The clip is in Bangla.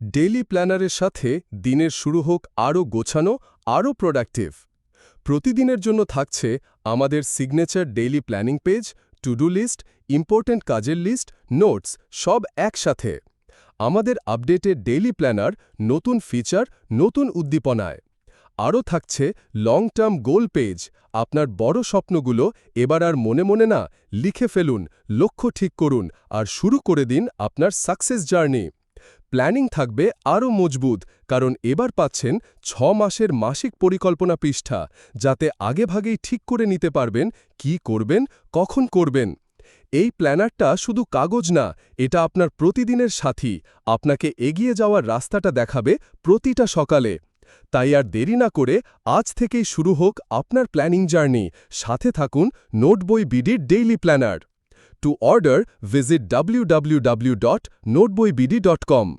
ডেইলি প্ল্যানারের সাথে দিনের শুরু হোক আরও গোছানো, আরও প্রোডাক্টিভ। প্রতিদিনের জন্য থাকছে আমাদের signature daily planning page to do list important কাজের লিস্ট, নোটস, সব একসাথে। আমাদের আপডেটেড ডেইলি প্ল্যানার নতুন ফিচার, নতুন উদ্দীপনায়। আরও থাকছে লং টার্ম গোল পেজ, আপনার বড় স্বপ্নগুলো এবার আর মনে মনে না লিখে ফেলুন, লক্ষ্য ঠিক করুন আর শুরু করে দিন আপনার সাকসেস জার্নি। প্ল্যানিং থাকবে আরও মজবুত, কারণ এবার পাচ্ছেন ছ মাসের মাসিক পরিকল্পনা পৃষ্ঠা, যাতে আগেভাগেই ঠিক করে নিতে পারবেন কি করবেন, কখন করবেন। এই প্ল্যানারটা শুধু কাগজ না, এটা আপনার প্রতিদিনের সাথী, আপনাকে এগিয়ে যাওয়ার রাস্তাটা দেখাবে প্রতিটা সকালে। তাই আর দেরি না করে আজ থেকেই শুরু হোক আপনার প্ল্যানিং জার্নি, সাথে থাকুন নোটবই বিডির daily planner. To order, visit www.noteboybd.com.